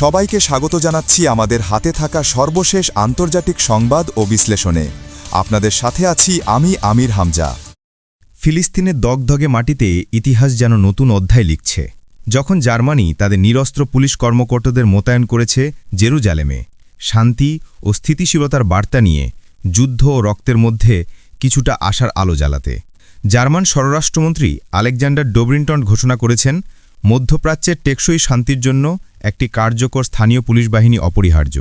সবাইকে স্বাগত জানাচ্ছি আমাদের হাতে থাকা সর্বশেষ আন্তর্জাতিক সংবাদ ও বিশ্লেষণে। আপনাদের সাথে আছি আমি আমির হামজা। ফিলিস্তিনের দগদগে মাটিতে ইতিহাস যেন নতুন অধ্যায় লিখছে। যখন জার্মানি তাদের নিরস্ত্র পুলিশ কর্মকর্তাদের মোতায়েন করেছে জেরুজালেমে, শান্তি ও স্থিতিশীলতার বার্তা নিয়ে যুদ্ধ ও রক্তের মধ্যে কিছুটা আশার আলো জ্বালাতে। জার্মান স্বরাষ্ট্রমন্ত্রী আলেকজান্ডার ডোব্রিন্টন ঘোষণা করেছেন মধ্যপ্রাচ্যের টেকসই শান্তির জন্য একটি কার্যকর স্থানীয় পুলিশ বাহিনী অপরিহার্য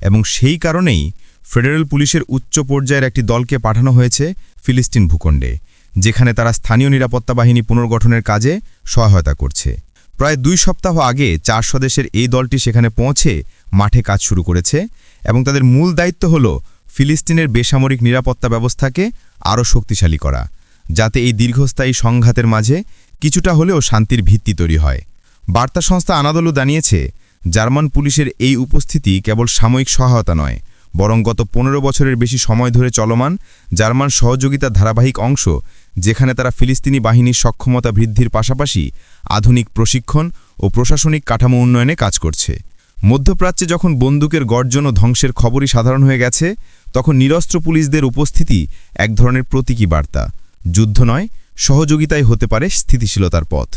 এবং সেই কারণেই ফেডারেল পুলিশের উচ্চ পর্যায়ের একটি দলকে পাঠানো হয়েছে ফিলিস্তিন ভূখণ্ডে, যেখানে তারা স্থানীয় নিরাপত্তা বাহিনী পুনর্গঠনের কাজে সহায়তা করছে। প্রায় দুই সপ্তাহ আগে চার স্বদেশের এই দলটি সেখানে পৌঁছে মাঠে কাজ শুরু করেছে এবং তাদের মূল দায়িত্ব হল ফিলিস্তিনের বেসামরিক নিরাপত্তা ব্যবস্থাকে আরও শক্তিশালী করা, যাতে এই দীর্ঘস্থায়ী সংঘাতের মাঝে কিছুটা হলেও শান্তির ভিত্তি তৈরি হয়। বার্তা সংস্থা আনাদলু জানিয়েছে, জার্মান পুলিশের এই উপস্থিতি কেবল সাময়িক সহায়তা নয়, বরং গত পনেরো বছরের বেশি সময় ধরে চলমান জার্মান সহযোগিতা ধারাবাহিক অংশ, যেখানে তারা ফিলিস্তিনি বাহিনীর সক্ষমতা বৃদ্ধির পাশাপাশি আধুনিক প্রশিক্ষণ ও প্রশাসনিক কাঠামো উন্নয়নে কাজ করছে। মধ্যপ্রাচ্যে যখন বন্দুকের গর্জন ও ধ্বংসের খবরই সাধারণ হয়ে গেছে, তখন নিরস্ত্র পুলিশদের উপস্থিতি এক ধরনের প্রতীকী বার্তা। যুদ্ধ নয় সহযোগিতাই হতে পারে স্থিতিশীলতার পথ।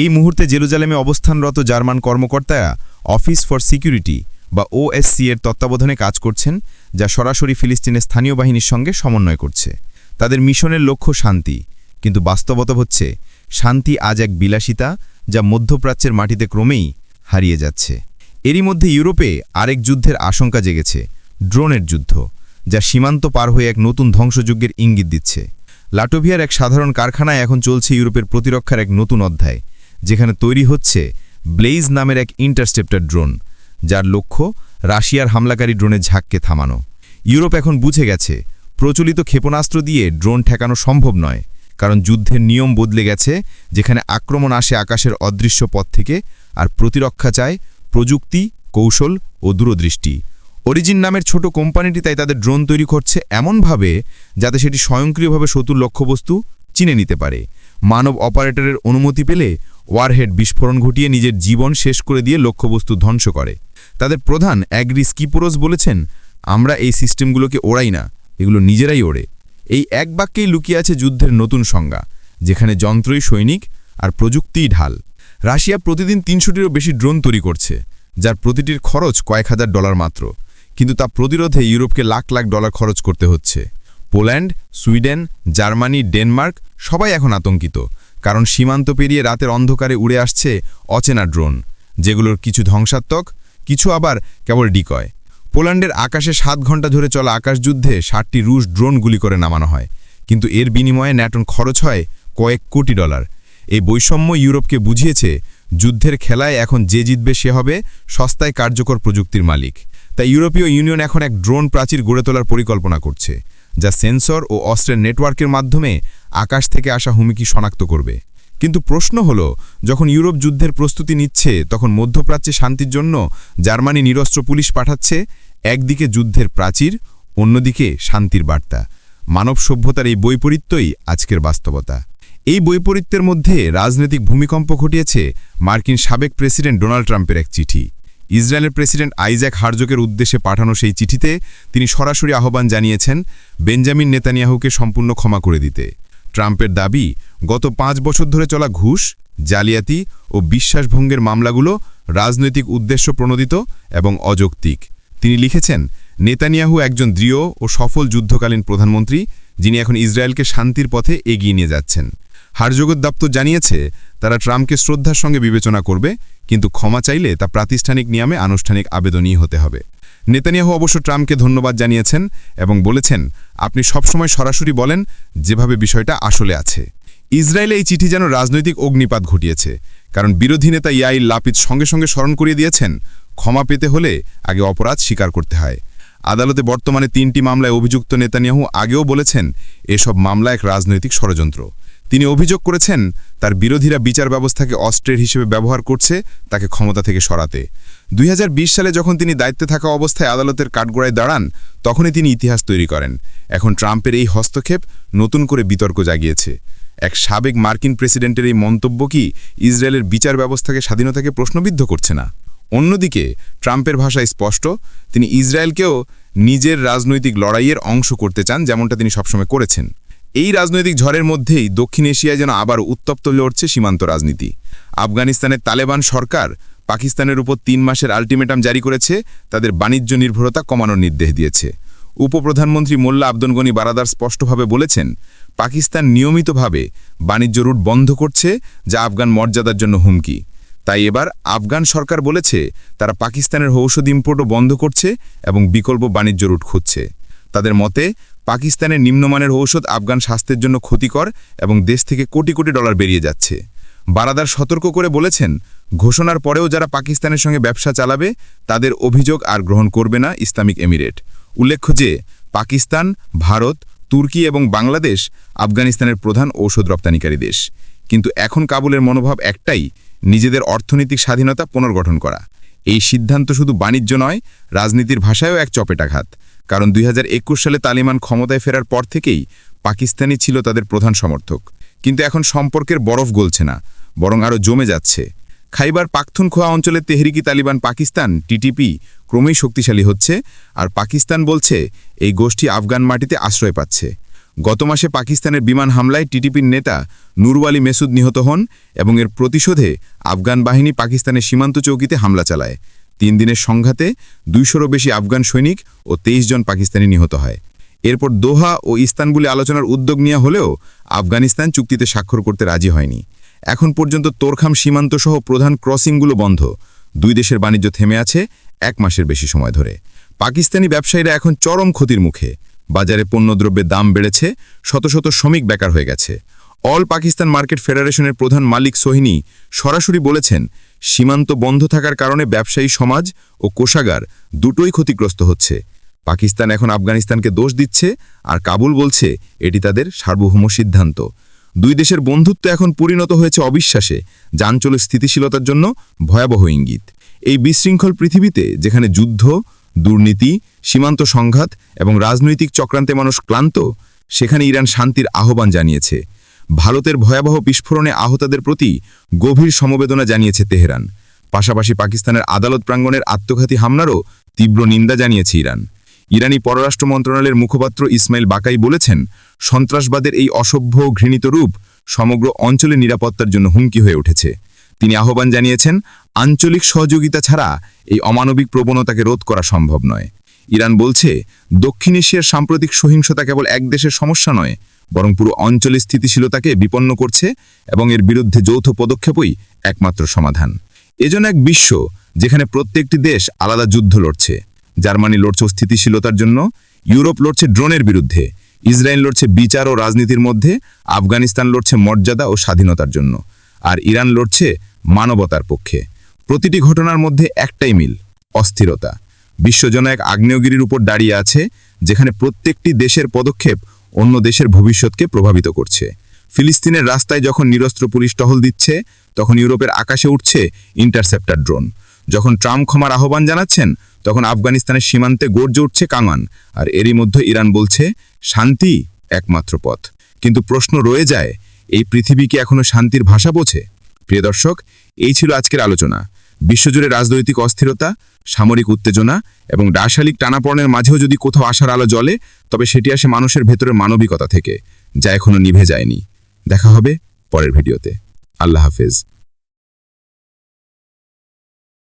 এই মুহূর্তে জেরুজালেমে অবস্থানরত জার্মান কর্মকর্তারা অফিস ফর সিকিউরিটি বা ওএসসি এর তত্ত্বাবধানে কাজ করছেন, যা সরাসরি ফিলিস্তিনের স্থানীয় বাহিনীর সঙ্গে সমন্বয় করছে। তাদের মিশনের লক্ষ্য শান্তি, কিন্তু বাস্তবতা হচ্ছে, শান্তি আজ এক বিলাসিতা যা মধ্যপ্রাচ্যের মাটিতে ক্রমেই হারিয়ে যাচ্ছে। এরই মধ্যে ইউরোপে আরেক যুদ্ধের আশঙ্কা জেগেছে, ড্রোনের যুদ্ধ, যা সীমান্ত পার হয়ে এক নতুন ধ্বংসযজ্ঞের ইঙ্গিত দিচ্ছে। লাটোভিয়ার এক সাধারণ কারখানায় এখন চলছে ইউরোপের প্রতিরক্ষার এক নতুন অধ্যায়, যেখানে তৈরি হচ্ছে ব্লেইজ নামের এক ইন্টারসেপ্টার ড্রোন, যার লক্ষ্য রাশিয়ার হামলাকারী ড্রোনের ঝাঁককে থামানো। ইউরোপ এখন বুঝে গেছে, প্রচলিত ক্ষেপণাস্ত্র দিয়ে ড্রোন ঠেকানো সম্ভব নয়, কারণ যুদ্ধের নিয়ম বদলে গেছে, যেখানে আক্রমণ আসে আকাশের অদৃশ্য পথ থেকে, আর প্রতিরক্ষা চায় প্রযুক্তি, কৌশল ও দূরদৃষ্টি। অরিজিন নামের ছোট কোম্পানিটি তাই তাদের ড্রোন তৈরি করছে এমনভাবে যাতে সেটি স্বয়ংক্রিয়ভাবে শত্রুর লক্ষ্যবস্তু চিনে নিতে পারে। মানব অপারেটরের অনুমতি পেলে ওয়ারহেড বিস্ফোরণ ঘটিয়ে নিজের জীবন শেষ করে দিয়ে লক্ষ্যবস্তু ধ্বংস করে। তাদের প্রধান অ্যাগ্রি স্কিপোরস বলেছেন, আমরা এই সিস্টেমগুলোকে ওড়াই না, এগুলো নিজেরাই ওড়ে। এই এক বাক্যেই লুকিয়ে আছে যুদ্ধের নতুন সংজ্ঞা, যেখানে যন্ত্রই সৈনিক আর প্রযুক্তিই ঢাল। রাশিয়া প্রতিদিন তিনশোটিরও বেশি ড্রোন তৈরি করছে, যার প্রতিটির খরচ কয়েক হাজার ডলার মাত্র। কিন্তু তা প্রতিরোধে ইউরোপকে লাখ লাখ ডলার খরচ করতে হচ্ছে। পোল্যান্ড, সুইডেন, জার্মানি, ডেনমার্ক সবাই এখন আতঙ্কিত, কারণ সীমান্ত পেরিয়ে রাতের অন্ধকারে উড়ে আসছে অচেনা ড্রোন, যেগুলোর কিছু ধ্বংসাত্মক, কিছু আবার কেবল ডিকয়। পোল্যান্ডের আকাশে সাত ঘণ্টা ধরে চলা আকাশযুদ্ধে ষাটটি রুশ ড্রোন গুলি করে নামানো হয়, কিন্তু এর বিনিময়ে ন্যাটন খরচ হয় কয়েক কোটি ডলার। এই বৈষম্য ইউরোপকে বুঝিয়েছে, যুদ্ধের খেলায় এখন যে জিতবে সে হবে সস্তায় কার্যকর প্রযুক্তির মালিক। তাই ইউরোপীয় ইউনিয়ন এখন এক ড্রোন প্রাচীর গড়ে তোলার পরিকল্পনা করছে, যা সেন্সর ও অস্ত্রের নেটওয়ার্কের মাধ্যমে আকাশ থেকে আসা হুমকি শনাক্ত করবে। কিন্তু প্রশ্ন হল, যখন ইউরোপ যুদ্ধের প্রস্তুতি নিচ্ছে, তখন মধ্যপ্রাচ্যে শান্তির জন্য জার্মানি নিরস্ত্র পুলিশ পাঠাচ্ছে, একদিকে যুদ্ধের প্রাচীর, অন্যদিকে শান্তির বার্তা। মানব সভ্যতার এই বৈপরীত্যই আজকের বাস্তবতা। এই বৈপরীত্যের মধ্যে রাজনৈতিক ভূমিকম্প ঘটিয়েছে মার্কিন সাবেক প্রেসিডেন্ট ডোনাল্ড ট্রাম্পের এক চিঠি। ইসরায়েলের প্রেসিডেন্ট আইজ্যাক হার্জকের উদ্দেশ্যে পাঠানো সেই চিঠিতে তিনি সরাসরি আহ্বান জানিয়েছেন বেঞ্জামিন নেতানিয়াহুকে সম্পূর্ণ ক্ষমা করে দিতে। ট্রাম্পের দাবি, গত পাঁচ বছর ধরে চলা ঘুষ, জালিয়াতি ও বিশ্বাসভঙ্গের মামলাগুলো রাজনৈতিক উদ্দেশ্য প্রণোদিত এবং অযৌক্তিক। তিনি লিখেছেন, নেতানিয়াহু একজন দৃঢ় ও সফল যুদ্ধকালীন প্রধানমন্ত্রী, যিনি এখন ইসরায়েলকে শান্তির পথে এগিয়ে নিয়ে যাচ্ছেন। হারজগত দপ্তর জানিয়েছে, তারা ট্রাম্পকে শ্রদ্ধার সঙ্গে বিবেচনা করবে কিন্তু ক্ষমা চাইলে তা প্রাতিষ্ঠানিক নিয়মে আনুষ্ঠানিক আবেদনই হতে হবে। নেতানিয়াহু অবশ্য ট্রাম্পকে ধন্যবাদ জানিয়েছেন এবং বলেছেন, আপনি সবসময় সরাসরি বলেন যেভাবে বিষয়টা আসলে আছে। ইসরায়েলে এই চিঠি যেন রাজনৈতিক অগ্নিপাত ঘটিয়েছে, কারণ বিরোধী নেতা ইয়াইল লাপিদ সঙ্গে সঙ্গে স্মরণ করিয়ে দিয়েছেন, ক্ষমা পেতে হলে আগে অপরাধ স্বীকার করতে হয়। আদালতে বর্তমানে তিনটি মামলায় অভিযুক্ত নেতানিয়াহু আগেও বলেছেন, এসব মামলা এক রাজনৈতিক ষড়যন্ত্র। তিনি অভিযোগ করেছেন, তার বিরোধীরা বিচার ব্যবস্থাকে অস্ত্রের হিসেবে ব্যবহার করছে, তাকে ক্ষমতা থেকে সরাতে। দুই হাজার বিশ সালে যখন তিনি দায়িত্বে থাকা অবস্থায় আদালতের কাঠগড়ায় দাঁড়ান, তখনই তিনি ইতিহাস তৈরি করেন। এখন ট্রাম্পের এই হস্তক্ষেপ নতুন করে বিতর্ক জাগিয়েছে। এক সাবেক মার্কিন প্রেসিডেন্টের এই মন্তব্য কি ইসরায়েলের বিচার ব্যবস্থাকে স্বাধীনতাকে প্রশ্নবিদ্ধ করছে না? অন্যদিকে, ট্রাম্পের ভাষায় স্পষ্ট, তিনি ইসরায়েলকেও নিজের রাজনৈতিক লড়াইয়ের অংশ করতে চান, যেমনটা তিনি সবসময় করেছেন। এই রাজনৈতিক ঝড়ের মধ্যেই দক্ষিণ এশিয়ায় যেন আবার উত্তপ্ত লড়ছে সীমান্ত রাজনীতি। আফগানিস্তানের তালেবান সরকার পাকিস্তানের উপর তিন মাসের আলটিমেটাম জারি করেছে, তাদের বাণিজ্য নির্ভরতা কমানোর নির্দেশ দিয়েছে। উপপ্রধানমন্ত্রী মোল্লা আব্দুল গনি বারাদার স্পষ্টভাবে বলেছেন, পাকিস্তান নিয়মিতভাবে বাণিজ্য রুট বন্ধ করছে, যা আফগান মর্যাদার জন্য হুমকি। তাই এবার আফগান সরকার বলেছে, তারা পাকিস্তানের ঔষধ ইম্পোর্টও বন্ধ করছে এবং বিকল্প বাণিজ্য রুট খুঁজছে। তাদের মতে পাকিস্তানের নিম্নমানের ঔষধ আফগান স্বাস্থ্যের জন্য ক্ষতিকর এবং দেশ থেকে কোটি কোটি ডলার বেরিয়ে যাচ্ছে। বারাদার সতর্ক করে বলেছেন, ঘোষণার পরেও যারা পাকিস্তানের সঙ্গে ব্যবসা চালাবে, তাদের অভিযোগ আর গ্রহণ করবে না ইসলামিক এমিরেট। উল্লেখ্য যে, পাকিস্তান, ভারত, তুর্কি এবং বাংলাদেশ আফগানিস্তানের প্রধান ঔষধ রপ্তানিকারী দেশ। কিন্তু এখন কাবুলের মনোভাব একটাই, নিজেদের অর্থনৈতিক স্বাধীনতা পুনর্গঠন করা। এই সিদ্ধান্ত শুধু বাণিজ্য নয়, রাজনীতির ভাষায়ও এক চপেটাঘাত। কারণ দুই হাজার একুশ সালে তালিবান ক্ষমতায় ফেরার পর থেকেই পাকিস্তানি ছিল তাদের প্রধান সমর্থক। কিন্তু এখন সম্পর্কের বরফ গলছে না, বরং আরও জমে যাচ্ছে। খাইবার পাখতুনখোয়া অঞ্চলে তেহরিকি তালিবান পাকিস্তান টিটিপি ক্রমেই শক্তিশালী হচ্ছে আর পাকিস্তান বলছে এই গোষ্ঠী আফগান মাটিতে আশ্রয় পাচ্ছে। গত মাসে পাকিস্তানের বিমান হামলায় টিটিপির নেতা নুরওয়ালি মেসুদ নিহত হন এবং এর প্রতিশোধে আফগান বাহিনী পাকিস্তানের সীমান্ত চৌকিতে হামলা চালায়। তিন দিনের সংঘাতে দুইশোরও বেশি আফগান সৈনিক ও তেইশ জন পাকিস্তানি নিহত হয়। এরপর দোহা ও ইস্তানবুলে আলোচনার উদ্যোগ নেওয়া হলেও আফগানিস্তান চুক্তিতে স্বাক্ষর করতে রাজি হয়নি। এখন পর্যন্ত তোরখাম সীমান্ত সহ প্রধান ক্রসিংগুলো বন্ধ। দুই দেশের বাণিজ্য থেমে আছে এক মাসের বেশি সময় ধরে। পাকিস্তানি ব্যবসায়ীরা এখন চরম ক্ষতির মুখে। বাজারে পণ্যদ্রব্যের দাম বেড়েছে, শত শত শ্রমিক বেকার হয়ে গেছে। অল পাকিস্তান মার্কেট ফেডারেশনের প্রধান মালিক সোহিনী সরাসরি বলেছেন সীমান্ত বন্ধ থাকার কারণে ব্যবসায়ী সমাজ ও কোষাগার দুটোই ক্ষতিগ্রস্ত হচ্ছে। পাকিস্তান এখন আফগানিস্তানকে দোষ দিচ্ছে আর কাবুল বলছে এটি তাদের সার্বভৌম সিদ্ধান্ত। দুই দেশের বন্ধুত্ব এখন পরিণত হয়েছে অবিশ্বাসে। যাঞ্চলের স্থিতিশীলতার জন্য ভয়াবহ ইঙ্গিত। এই বিশৃঙ্খল পৃথিবীতে যেখানে যুদ্ধ, দুর্নীতি, সীমান্ত সংঘাত এবং রাজনৈতিক চক্রান্তে মানুষ ক্লান্ত, সেখানে ইরান শান্তির আহ্বান জানিয়েছে। ভারতের ভয়াবহ বিস্ফোরণে আহতাদের প্রতি গভীর সমবেদনা জানিয়েছে তেহরান। পাশাপাশি পাকিস্তানের আদালত প্রাঙ্গণের আত্মঘাতী হামলারও তীব্র নিন্দা জানিয়েছে ইরান। ইরানি পররাষ্ট্র মন্ত্রণালয়ের মুখপাত্র ইসমাইল বাকাই বলেছেন, সন্ত্রাসবাদের এই অসভ্য ঘৃণিত রূপ সমগ্র অঞ্চলের নিরাপত্তার জন্য হুমকি হয়ে উঠেছে। তিনি আহ্বান জানিয়েছেন, আঞ্চলিক সহযোগিতা ছাড়া এই অমানবিক প্রবণতাকে রোধ করা সম্ভব নয়। ইরান বলছে, দক্ষিণ এশিয়ার সাম্প্রতিক সহিংসতা কেবল এক দেশের সমস্যা নয়, বরং পুরো অঞ্চলের স্থিতিশীলতাকে বিপন্ন করছে এবং এর বিরুদ্ধে যৌথ পদক্ষেপই একমাত্র সমাধান। এজন্য এক বিশ্ব, যেখানে প্রত্যেকটি দেশ আলাদা যুদ্ধ লড়ছে। জার্মানি লড়ছে স্থিতিশীলতার জন্য, ইউরোপ লড়ছে ড্রোনের বিরুদ্ধে, ইসরায়েল লড়ছে বিচার ও রাজনীতির মধ্যে, আফগানিস্তান লড়ছে মর্যাদা ও স্বাধীনতার জন্য, আর ইরান লড়ছে মানবতার পক্ষে। প্রতিটি ঘটনার মধ্যে একটাই মিল, অস্থিরতা। বিশ্বজন এক আগ্নেয়গিরির উপর দাঁড়িয়ে আছে, যেখানে প্রত্যেকটি দেশের পদক্ষেপ অন্য দেশের ভবিষ্যৎকে প্রভাবিত করছে। ফিলিস্তিনের রাস্তায় যখন নিরস্ত্র পুলিশ টহল দিচ্ছে, তখন ইউরোপের আকাশে উঠছে ইন্টারসেপ্টার ড্রোন। যখন ট্রাম্প ক্ষমার আহ্বান জানাচ্ছেন, তখন আফগানিস্তানের সীমান্তে গর্জে উঠছে কাঙান, আর এরই মধ্যে ইরান বলছে, শান্তি একমাত্র পথ। কিন্তু প্রশ্ন রয়ে যায়, এই পৃথিবী কি এখনও শান্তির ভাষা বোঝে? প্রিয় দর্শক, এই ছিল আজকের আলোচনা। বিশ্বজুড়ে রাজনৈতিক অস্থিরতা, সামরিক উত্তেজনা এবং রাসায়নিক টানাপড়নের মাঝেও যদি কোথাও আসার আলো জ্বলে, তবে সেটি আসে মানুষের ভেতরের মানবিকতা থেকে, যা এখনও নিভে যায়নি। দেখা হবে পরের ভিডিওতে। আল্লাহ হাফেজ।